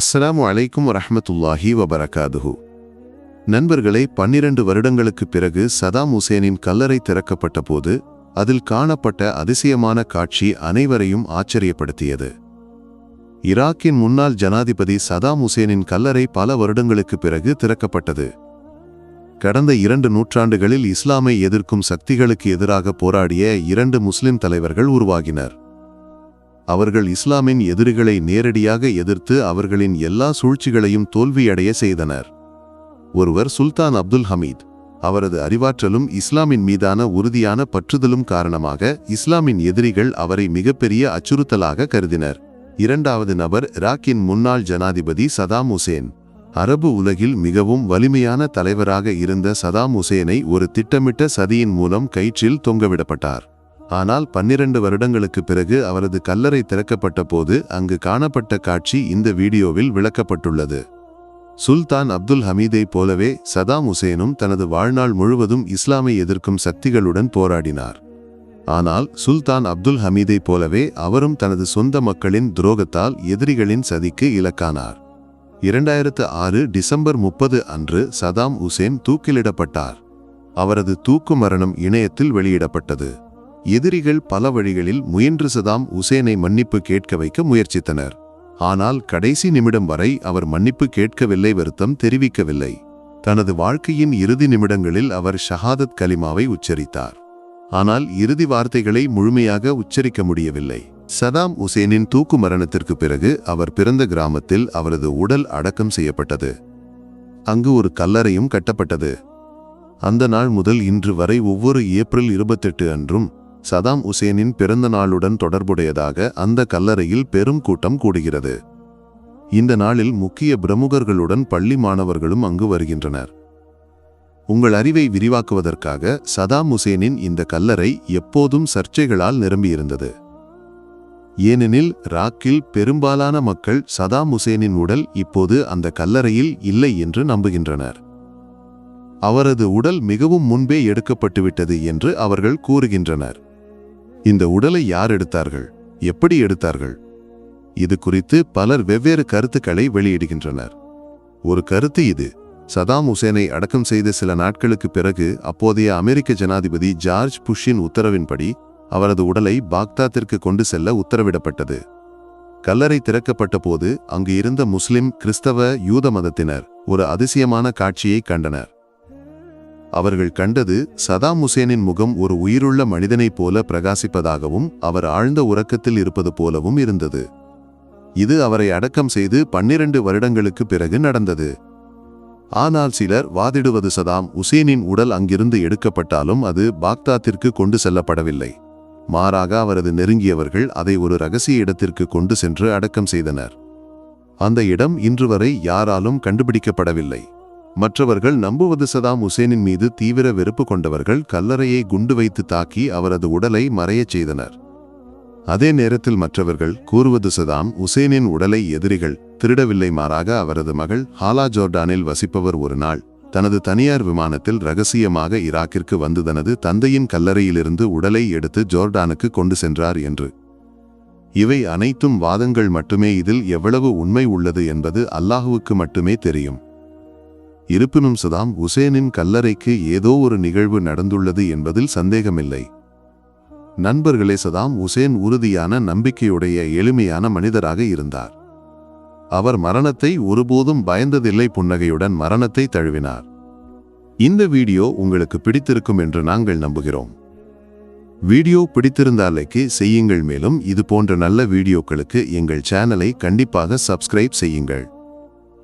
அஸ்ஸலாமு அலைக்கும் ரஹமத்துல்லாஹி வபரகாதுஹு. நண்பர்களே பன்னிரண்டு வருடங்களுக்குப் பிறகு சதாம் ஹுசேனின் கல்லறை திறக்கப்பட்ட போது அதில் காணப்பட்ட அதிசயமான காட்சி அனைவரையும் ஆச்சரியப்படுத்தியது. ஈராக்கின் முன்னாள் ஜனாதிபதி சதாம் ஹுசேனின் கல்லறை பல வருடங்களுக்குப் பிறகு திறக்கப்பட்டது. கடந்த இரண்டு நூற்றாண்டுகளில் இஸ்லாமை எதிர்க்கும் சக்திகளுக்கு எதிராக போராடிய இரண்டு முஸ்லிம் தலைவர்கள் உருவாகினர். அவர்கள் இஸ்லாமின் எதிரிகளை நேரடியாக எதிர்த்து அவர்களின் எல்லா சூழ்ச்சிகளையும் தோல்வியடைய செய்தனர். ஒருவர் சுல்தான் அப்துல் ஹமீத் அவரது அறிவாற்றலும் இஸ்லாமின் மீதான உறுதியான பற்றுதலும் காரணமாக இஸ்லாமின் எதிரிகள் அவரை மிகப்பெரிய அச்சுறுத்தலாக கருதினர். இரண்டாவது நபர் இராக்கின் முன்னாள் ஜனாதிபதி சதாம் ஹுசேன் அரபு உலகில் மிகவும் வலிமையான தலைவராக இருந்த சதாம் ஹுசேனை ஒரு திட்டமிட்ட சதியின் மூலம் கயிற்றில் தொங்கவிடப்பட்டார். ஆனால் பன்னிரண்டு வருடங்களுக்கு பிறகு அவரது கல்லறை திறக்கப்பட்ட போது அங்கு காணப்பட்ட காட்சி இந்த வீடியோவில் விளக்கப்பட்டுள்ளது. சுல்தான் அப்துல் ஹமீதைப் போலவே சதாம் ஹுசேனும் தனது வாழ்நாள் முழுவதும் இஸ்லாமை எதிர்க்கும் சக்திகளுடன் போராடினார். ஆனால் சுல்தான் அப்துல் ஹமீதைப் போலவே அவரும் தனது சொந்த மக்களின் துரோகத்தால் எதிரிகளின் சதிக்கு இலக்கானார். இரண்டாயிரத்து ஆறு டிசம்பர் முப்பது அன்று சதாம் ஹுசேன் தூக்கிலிடப்பட்டார். அவரது தூக்கு மரணம் இணையத்தில் வெளியிடப்பட்டது. எதிரிகள் பல வழிகளில் முயன்று சதாம் உசேனை மன்னிப்பு கேட்க வைக்க முயற்சித்தனர். ஆனால் கடைசி நிமிடம் வரை அவர் மன்னிப்பு கேட்கவில்லை வருத்தம் தெரிவிக்கவில்லை. தனது வாழ்க்கையின் இறுதி நிமிடங்களில் அவர் ஷஹாதத் கலிமாவை உச்சரித்தார். ஆனால் இறுதி வார்த்தைகளை முழுமையாக உச்சரிக்க முடியவில்லை. சதாம் உசேனின் தூக்கு மரணத்திற்கு பிறகு அவர் பிறந்த கிராமத்தில் அவரது உடல் அடக்கம் செய்யப்பட்டது. அங்கு ஒரு கல்லறையும் கட்டப்பட்டது. அந்த நாள் முதல் இன்று வரை ஒவ்வொரு ஏப்ரல் இருபத்தெட்டு அன்றும் சதாம் உசேனின் பிறந்த நாளுடன் தொடர்புடையதாக அந்த கல்லறையில் பெரும் கூட்டம் கூடுகிறது. இந்த நாளில் முக்கிய பிரமுகர்களுடன் பள்ளி மாணவர்களும் அங்கு வருகின்றனர். உங்கள் அறிவை விரிவாக்குவதற்காக சதாம் உசேனின் இந்த கல்லறை எப்போதும் சர்ச்சைகளால் நிரம்பியிருந்தது. ஏனெனில் ராக்கில் பெரும்பாலான மக்கள் சதாம் உசேனின் உடல் இப்போது அந்த கல்லறையில் இல்லை என்று நம்புகின்றனர். அவரது உடல் மிகவும் முன்பே எடுக்கப்பட்டுவிட்டது என்று அவர்கள் கூறுகின்றனர். இந்த உடலை யார் எடுத்தார்கள்? எப்படி எடுத்தார்கள்? இது குறித்து பலர் வெவ்வேறு கருத்துக்களை வெளியிடுகின்றனர். ஒரு கருத்து இது. சதாம் ஹுசேனை அடக்கம் செய்த சில நாட்களுக்கு பிறகு அப்போதைய அமெரிக்க ஜனாதிபதி ஜார்ஜ் புஷ்ஷின் உத்தரவின்படி அவரது உடலை பாக்தாத்திற்கு கொண்டு செல்ல உத்தரவிடப்பட்டது. கல்லறை திறக்கப்பட்ட போது அங்கு இருந்த முஸ்லிம் கிறிஸ்தவ யூத மதத்தினர் ஒரு அதிசயமான காட்சியை கண்டனர். அவர்கள் கண்டது சதாம் ஹுசேனின் முகம் ஒரு உயிருள்ள மனிதனைப் போல பிரகாசிப்பதாகவும் அவர் ஆழ்ந்த உறக்கத்தில் இருப்பது போலவும் இருந்தது. இது அவரை அடக்கம் செய்து பன்னிரண்டு வருடங்களுக்கு பிறகு நடந்தது. ஆனால் சிலர் வாதிடுவது சதாம் உசேனின் உடல் அங்கிருந்து எடுக்கப்பட்டாலும் அது பாக்தாத்திற்கு கொண்டு செல்லப்படவில்லை. மாறாக அவரது நெருங்கியவர்கள் அதை ஒரு ரகசிய இடத்திற்கு கொண்டு சென்று அடக்கம் செய்தனர். அந்த இடம் இன்று வரை யாராலும் கண்டுபிடிக்கப்படவில்லை. மற்றவர்கள் நம்புவது சதாம் உசேனின் மீது தீவிர வெறுப்பு கொண்டவர்கள் கல்லறையை குண்டு வைத்து தாக்கி அவரது உடலை மறையச் செய்தனர். அதே நேரத்தில் மற்றவர்கள் கூறுவது சதாம் உசேனின் உடலை எதிரிகள் திருடவில்லை மாறாக அவரது மகள் ஹாலா ஜோர்டானில் வசிப்பவர் ஒரு நாள் தனது தனியார் விமானத்தில் ரகசியமாக ஈராக்கிற்கு வந்து தனது தந்தையின் கல்லறையிலிருந்து உடலை எடுத்து ஜோர்டானுக்கு கொண்டு சென்றார் என்று. இவை அனைத்தும் வாதங்கள் மட்டுமே இதில் எவ்வளவு உண்மை உள்ளது என்பது அல்லாஹுவுக்கு மட்டுமே தெரியும். இருப்பினும் சதாம் உசேனின் கல்லறைக்கு ஏதோ ஒரு நிகழ்வு நடந்துள்ளது என்பதில் சந்தேகமில்லை. நண்பர்களே சதாம் உசேன் உறுதியான நம்பிக்கையுடைய எளிமையான மனிதராக இருந்தார். அவர் மரணத்தை ஒருபோதும் பயந்ததில்லை புன்னகையுடன் மரணத்தை தழுவினார். இந்த வீடியோ உங்களுக்கு பிடித்திருக்கும் என்று நாங்கள் நம்புகிறோம். வீடியோ பிடித்திருந்தாலைக்கு செய்யுங்கள். மேலும் இது போன்ற நல்ல வீடியோக்களுக்கு எங்கள் சேனலை கண்டிப்பாக சப்ஸ்கிரைப் செய்யுங்கள்.